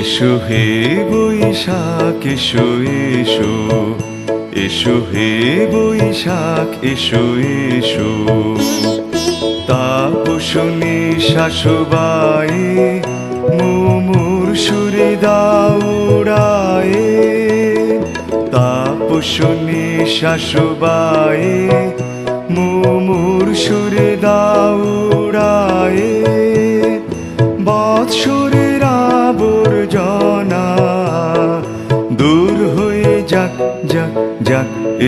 এসো হে বৈশাখ, এসো এসো। এসো হে বৈশাখ, এসো এসো। তাপসনী শাশুবাই, মুমুর সুরে দাউড়ায়ে তাপসনী শাশুবাই, মুমুর সুরে দাউড়ায়ে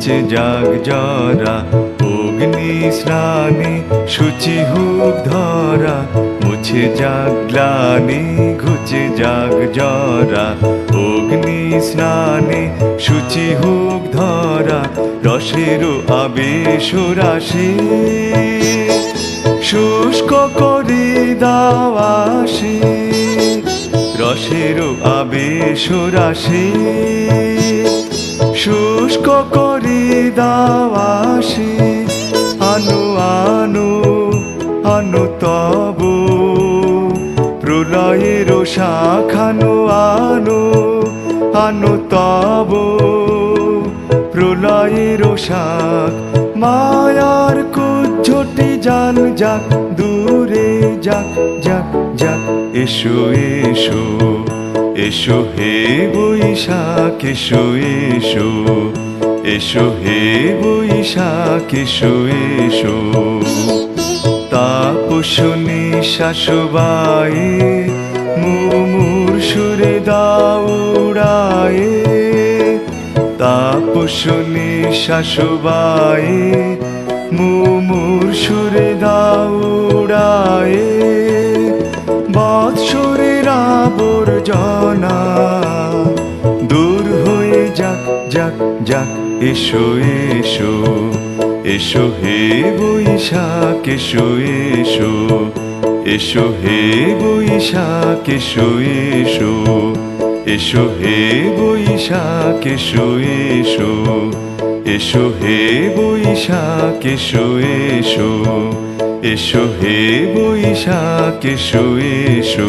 ঘুচে যাক জরা, অগ্নি স্নানে সূচি হুক ধরা, মুছে যাক গ্লানি ঘুচে যাক জরা, অগ্নি স্নানে সূচি হুক ধরা রসেরও আবেশ রাশি। শুষ্ক করে দাওয়াসি রসেরও আবেশ রাশি। শুষ্ক করে দাওয়াসি আনু আনু আনু তব। প্রলয়ের শাখানো, আনু আনু তব। প্রলয়ের শাখ, মায়ার কুজ্জটি জান যাক, দূরে যাক যাক যাক, এসো এসো। এসো হে বৈশাখ, এসো এসো। এসো হে বৈশাখ, এসো এসো। তাপসনী শাশুবাই মুমুর সুরে দাউড়ায়ে তাপসনী শাশুবাই মুমুর সুরে দাউড়ায়ে আবর্জনা দূর হয়ে যাক যাক যাক, এসো এসো। এসো হে বৈশাখ, এসো এসো। এসো হে বৈশাখ, এসো এসো। এসো হে বৈশাখ, এসো এসো। এসো হে বৈশাখ, এসো এসো। এসো হে বৈশাখ, এসো এসো।